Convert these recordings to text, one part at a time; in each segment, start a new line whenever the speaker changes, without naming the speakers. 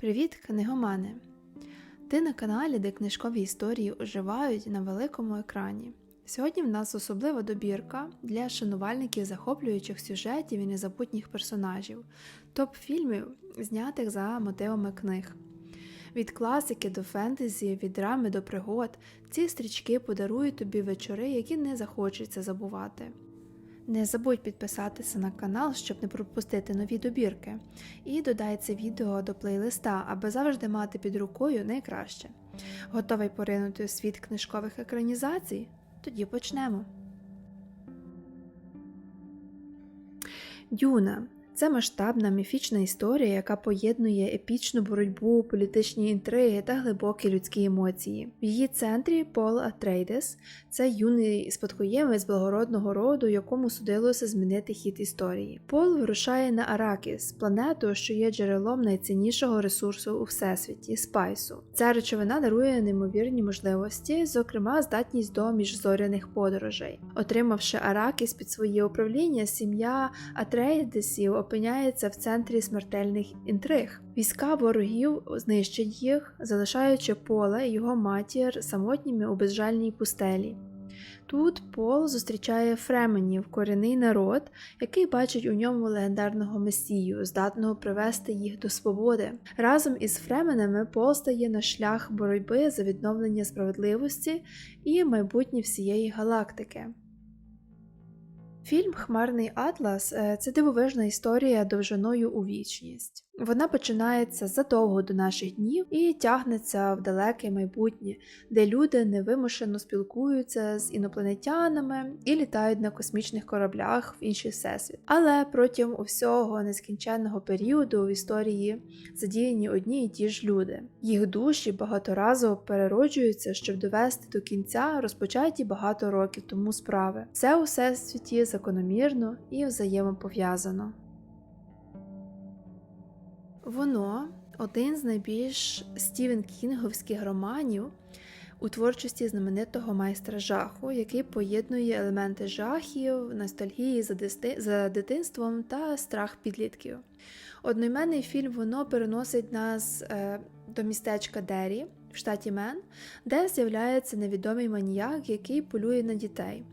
Привіт, книгомани! Ти на каналі, де книжкові історії оживають на великому екрані. Сьогодні в нас особлива добірка для шанувальників захоплюючих сюжетів і незабутніх персонажів, топ фільмів, знятих за мотивами книг. Від класики до фентезі, від драми до пригод, ці стрічки подарують тобі вечори, які не захочеться забувати. Не забудь підписатися на канал, щоб не пропустити нові добірки, і додай це відео до плейлиста, аби завжди мати під рукою найкраще. Готовий поринути у світ книжкових екранізацій? Тоді почнемо. Дюна це масштабна міфічна історія, яка поєднує епічну боротьбу, політичні інтриги та глибокі людські емоції. В її центрі Пол Атрейдес це юний спадкоємець благородного роду, якому судилося змінити хід історії. Пол вирушає на Аракіс, планету, що є джерелом найціннішого ресурсу у всесвіті спайсу. Ця речовина дарує неймовірні можливості, зокрема здатність до міжзоряних подорожей. Отримавши Аракіс під своє управління, сім'я Атрейдесів опиняється в центрі смертельних інтриг. Війська ворогів знищать їх, залишаючи поле і його матір самотніми у безжальній пустелі. Тут Пол зустрічає фременів, корінний народ, який бачить у ньому легендарного месію, здатного привести їх до свободи. Разом із фременами Пол стає на шлях боротьби за відновлення справедливості і майбутнє всієї галактики. Фільм Хмарний Атлас е, це дивовижна історія довжиною у вічність. Вона починається задовго до наших днів і тягнеться в далеке майбутнє, де люди невимушено спілкуються з інопланетянами і літають на космічних кораблях в інший всесвіт. Але протягом усього нескінченного періоду в історії задіяні одні і ті ж люди. Їх душі багаторазово перероджуються, щоб довести до кінця розпочаті багато років тому справи. Все у всесвіті закономірно і взаємопов'язано. Воно один з найбільш Стівен Кінговських романів у творчості знаменитого майстра жаху, який поєднує елементи жахів, ностальгії за, дитинством та страх підлітків. Одноіменний фільм воно переносить нас е, до містечка Дері в штаті Мен, де з'являється невідомий маніяк, який полює на дітей.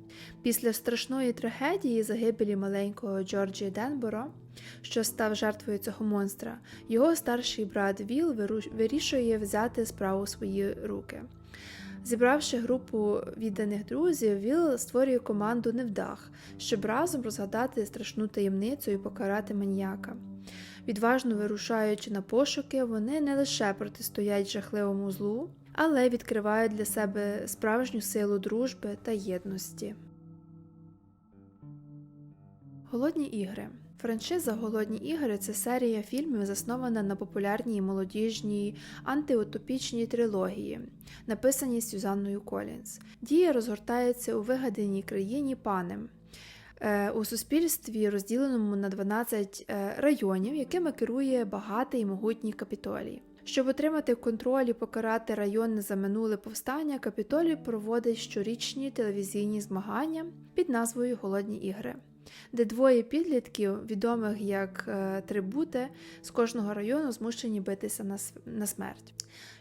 Після страшної трагедії загибелі маленького Джорджі Денборо, що став жертвою цього монстра, його старший брат Віл вирішує взяти справу у свої руки. Зібравши групу відданих друзів, Віл створює команду невдах, щоб разом розгадати страшну таємницю і покарати маніяка. Відважно вирушаючи на пошуки, вони не лише протистоять жахливому злу, але відкривають для себе справжню силу дружби та єдності. Голодні ігри. Франшиза Голодні ігри це серія фільмів, заснована на популярній молодіжній антиутопічній трилогії, написаній Сюзанною Колінс. Дія розгортається у вигаданій країні панем. Е, у суспільстві, розділеному на 12 е, районів, якими керує багатий і могутній капітолій. Щоб отримати контроль і покарати райони за минуле повстання, капітолій проводить щорічні телевізійні змагання під назвою Голодні ігри де двоє підлітків, відомих як е, трибути, з кожного району змушені битися на, на смерть.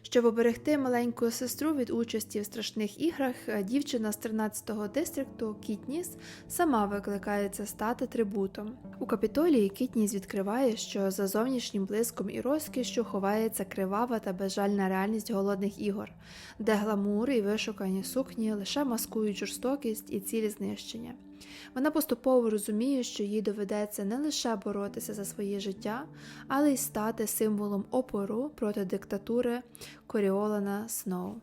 Щоб оберегти маленьку сестру від участі в страшних іграх, е, дівчина з 13-го дистрикту Кітніс сама викликається стати трибутом. У капітолії Кітніс відкриває, що за зовнішнім блиском і розкішшю ховається кривава та безжальна реальність голодних ігор, де гламур і вишукані сукні лише маскують жорстокість і цілі знищення. Вона поступово розуміє, що їй доведеться не лише боротися за своє життя, але й стати символом опору проти диктатури Коріолана Сноу.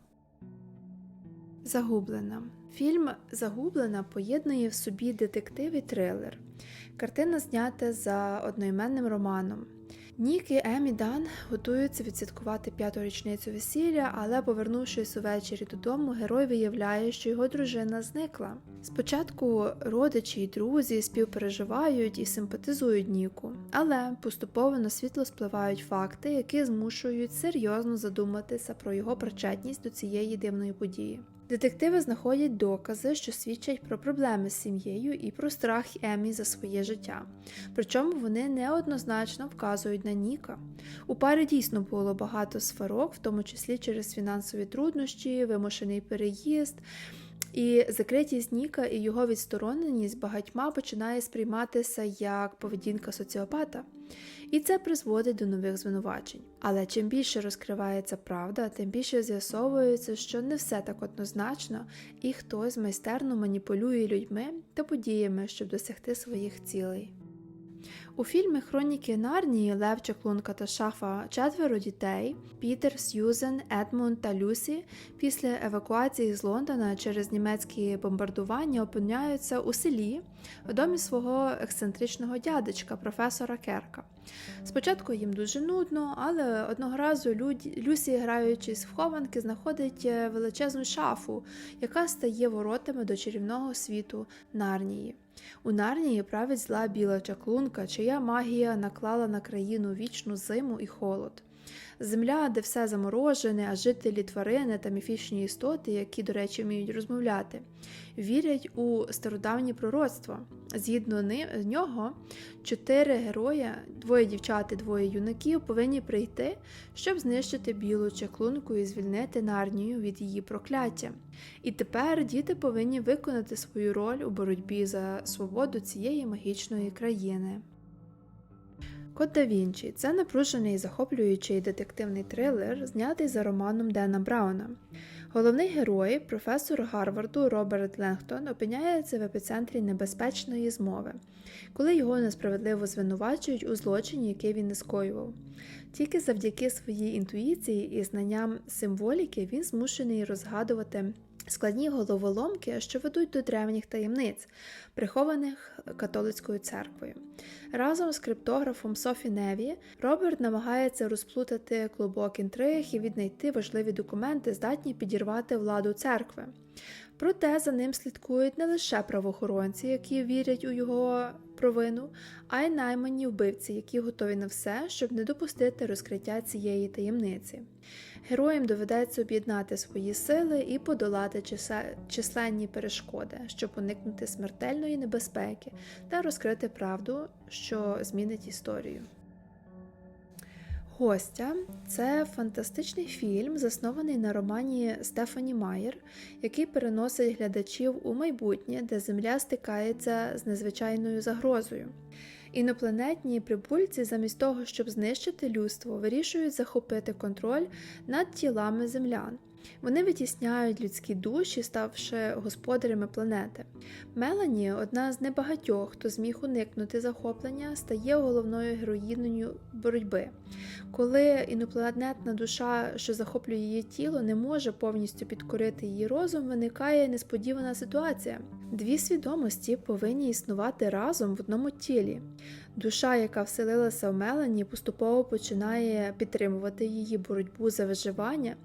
Загублена. Фільм Загублена поєднує в собі детектив і трилер. Картина знята за одноіменним романом. Нік і Емі Дан готуються відсвяткувати п'яту річницю весілля, але, повернувшись увечері додому, герой виявляє, що його дружина зникла. Спочатку родичі й друзі співпереживають і симпатизують Ніку, але поступово на світло спливають факти, які змушують серйозно задуматися про його причетність до цієї дивної події. Детективи знаходять докази, що свідчать про проблеми з сім'єю і про страх Емі за своє життя. Причому вони неоднозначно вказують на Ніка. У пари дійсно було багато сварок, в тому числі через фінансові труднощі, вимушений переїзд. І закритість Ніка і його відстороненість багатьма починає сприйматися як поведінка соціопата. І це призводить до нових звинувачень. Але чим більше розкривається правда, тим більше з'ясовується, що не все так однозначно, і хтось майстерно маніпулює людьми та подіями, щоб досягти своїх цілей. У фільмі Хроніки Нарнії Лев Чаклунка та Шафа четверо дітей Пітер, Сьюзен, Едмунд та Люсі після евакуації з Лондона через німецькі бомбардування опиняються у селі в домі свого ексцентричного дядечка, професора Керка. Спочатку їм дуже нудно, але одного разу Люсі, граючись в хованки, знаходить е, величезну шафу, яка стає воротами до чарівного світу Нарнії. У Нарнії править зла біла чаклунка, чия магія наклала на країну вічну зиму і холод. Земля, де все заморожене, а жителі тварини та міфічні істоти, які, до речі, вміють розмовляти, вірять у стародавні пророцтва. Згідно нього, чотири герої, двоє дівчат і двоє юнаків, повинні прийти, щоб знищити білу чаклунку і звільнити Нарнію від її прокляття. І тепер діти повинні виконати свою роль у боротьбі за свободу цієї магічної країни. Код да Вінчі це напружений і захоплюючий детективний трилер, знятий за романом Дена Брауна. Головний герой, професор Гарварду Роберт Ленгтон, опиняється в епіцентрі небезпечної змови, коли його несправедливо звинувачують у злочині, який він не скоював. Тільки завдяки своїй інтуїції і знанням символіки він змушений розгадувати складні головоломки, що ведуть до древніх таємниць, прихованих католицькою церквою. Разом з криптографом Софі Неві Роберт намагається розплутати клубок інтриг і віднайти важливі документи, здатні підірвати владу церкви. Проте за ним слідкують не лише правоохоронці, які вірять у його провину, а й наймані вбивці, які готові на все, щоб не допустити розкриття цієї таємниці. Героям доведеться об'єднати свої сили і подолати численні перешкоди, щоб уникнути смертельної небезпеки та розкрити правду, що змінить історію. Гостя це фантастичний фільм, заснований на романі Стефані Майер, який переносить глядачів у майбутнє, де Земля стикається з незвичайною загрозою. Інопланетні прибульці, замість того, щоб знищити людство, вирішують захопити контроль над тілами землян. Вони витісняють людські душі, ставши господарями планети. Мелані, одна з небагатьох, хто зміг уникнути захоплення, стає головною героїнею боротьби. Коли інопланетна душа, що захоплює її тіло, не може повністю підкорити її розум, виникає несподівана ситуація. Дві свідомості повинні існувати разом в одному тілі. Душа, яка вселилася в Мелані, поступово починає підтримувати її боротьбу за виживання,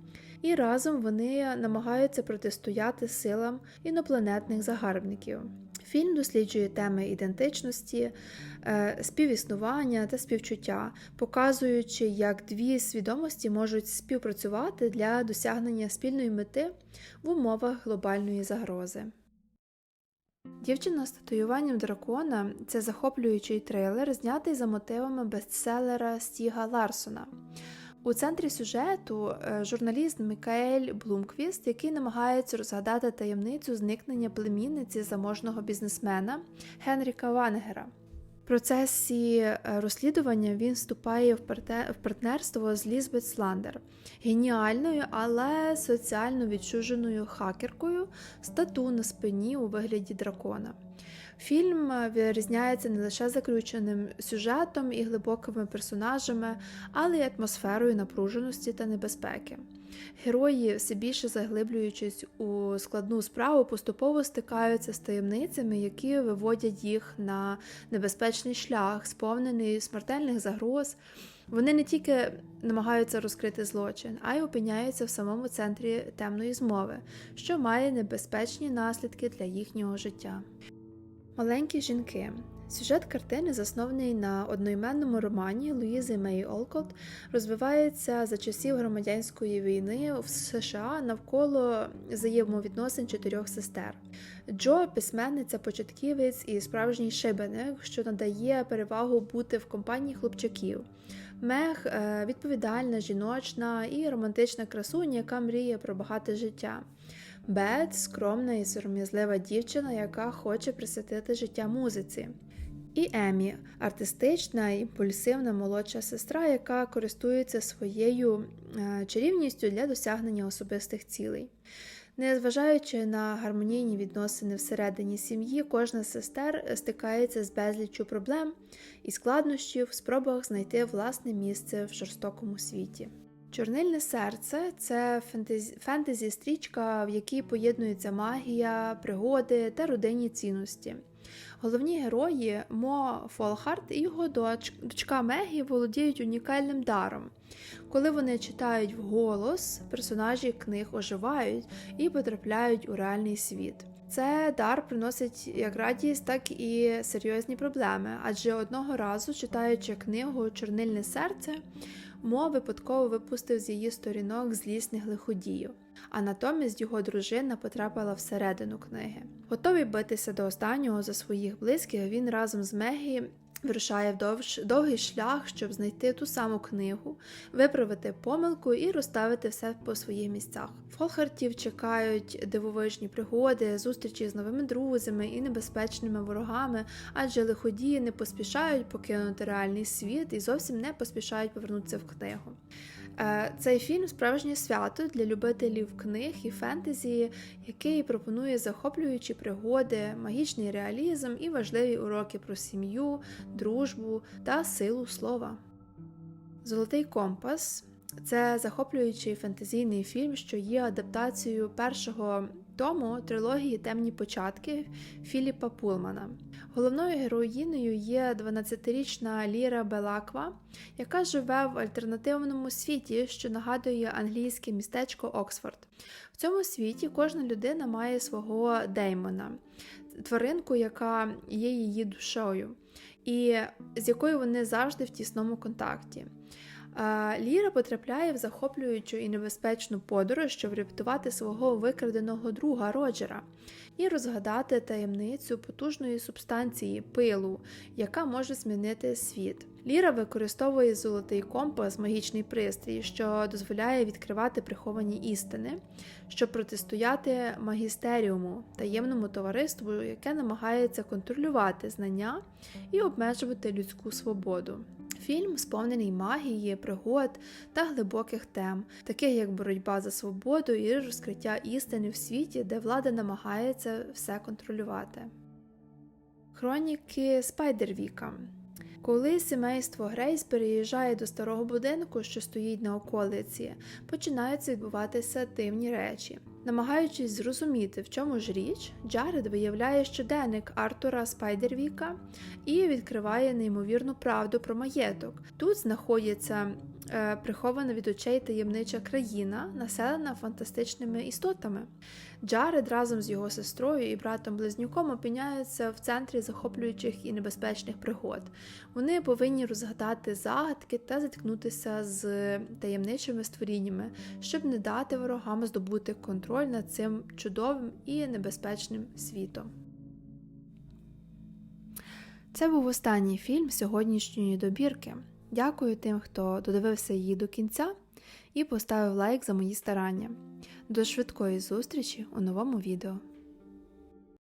і разом вони намагаються протистояти силам інопланетних загарбників. Фільм досліджує теми ідентичності, е, співіснування та співчуття, показуючи, як дві свідомості можуть співпрацювати для досягнення спільної мети в умовах глобальної загрози. Дівчина з татуюванням дракона це захоплюючий трейлер, знятий за мотивами бестселера Стіга Ларсона. У центрі сюжету е, журналіст Мікаель Блумквіст, який намагається розгадати таємницю зникнення племінниці заможного бізнесмена Генріка Вангера. Процесі е, розслідування він вступає в партнерство з Лізбет Сландер, геніальною, але соціально відчуженою хакеркою з тату на спині у вигляді дракона. Фільм е, вирізняється не лише заключеним сюжетом і глибокими персонажами, але й атмосферою напруженості та небезпеки. Герої, все більше заглиблюючись у складну справу, поступово стикаються з таємницями, які виводять їх на небезпечний шлях, сповнений смертельних загроз. Вони не тільки намагаються розкрити злочин, а й опиняються в самому центрі темної змови, що має небезпечні наслідки для їхнього життя. Маленькі жінки Сюжет картини заснований на одноіменному романі Луїзи Мей Олкот, розвивається за часів громадянської війни в США навколо взаємовідносин чотирьох сестер. Джо письменниця, початківець і справжній шибеник, що надає перевагу бути в компанії хлопчаків. Мег е, відповідальна, жіночна і романтична красуня, яка мріє про багате життя. Бет скромна і сором'язлива дівчина, яка хоче присвятити життя музиці. І Емі артистична, імпульсивна молодша сестра, яка користується своєю е, чарівністю для досягнення особистих цілей. Незважаючи на гармонійні відносини всередині сім'ї, кожна з сестер стикається з безліччю проблем і складнощів в спробах знайти власне місце в жорстокому світі. Чорнильне серце це фентезі- фентезі-стрічка, в якій поєднується магія, пригоди та родинні цінності. Головні герої Мо Фолхарт і його дочка Мегі володіють унікальним даром. Коли вони читають вголос, персонажі книг оживають і потрапляють у реальний світ. Це дар приносить як радість, так і серйозні проблеми, адже одного разу, читаючи книгу Чорнильне серце, Мо випадково випустив з її сторінок злісних лиходіїв, а натомість його дружина потрапила всередину книги. Готовий битися до останнього за своїх близьких, він разом з Мегі вирушає в довгий шлях, щоб знайти ту саму книгу, виправити помилку і розставити все по своїх місцях. Фолхартів чекають дивовижні пригоди, зустрічі з новими друзями і небезпечними ворогами, адже лиходії не поспішають покинути реальний світ і зовсім не поспішають повернутися в книгу. Е, Цей фільм справжнє свято для любителів книг і фентезі, який пропонує захоплюючі пригоди, магічний реалізм і важливі уроки про сім'ю, дружбу та силу слова. Золотий компас це захоплюючий фентезійний фільм, що є адаптацією першого тому трилогії Темні початки Філіпа Пулмана. Головною героїною є 12-річна Ліра Белаква, яка живе в альтернативному світі, що нагадує англійське містечко Оксфорд. В цьому світі кожна людина має свого деймона, тваринку, яка є її душою, і з якою вони завжди в тісному контакті. Ліра потрапляє в захоплюючу і небезпечну подорож, щоб врятувати свого викраденого друга Роджера і розгадати таємницю потужної субстанції пилу, яка може змінити світ. Ліра використовує золотий компас, магічний пристрій, що дозволяє відкривати приховані істини, щоб протистояти магістеріуму, таємному товариству, яке намагається контролювати знання і обмежувати людську свободу. Фільм сповнений магії, пригод та глибоких тем, таких як боротьба за свободу і розкриття істини в світі, де влада намагається все контролювати. Хроніки Спайдервіка коли сімейство Грейс переїжджає до старого будинку, що стоїть на околиці, починаються відбуватися дивні речі. Намагаючись зрозуміти, в чому ж річ, Джаред виявляє щоденник Артура Спайдервіка і відкриває неймовірну правду про маєток. Тут знаходиться е, прихована від очей таємнича країна, населена фантастичними істотами. Джаред разом з його сестрою і братом-близнюком опиняються в центрі захоплюючих і небезпечних пригод. Вони повинні розгадати загадки та зіткнутися з таємничими створіннями, щоб не дати ворогам здобути контроль над цим чудовим і небезпечним світом. Це був останній фільм сьогоднішньої добірки. Дякую тим, хто додивився її до кінця і поставив лайк за мої старання. До швидкої зустрічі у новому відео.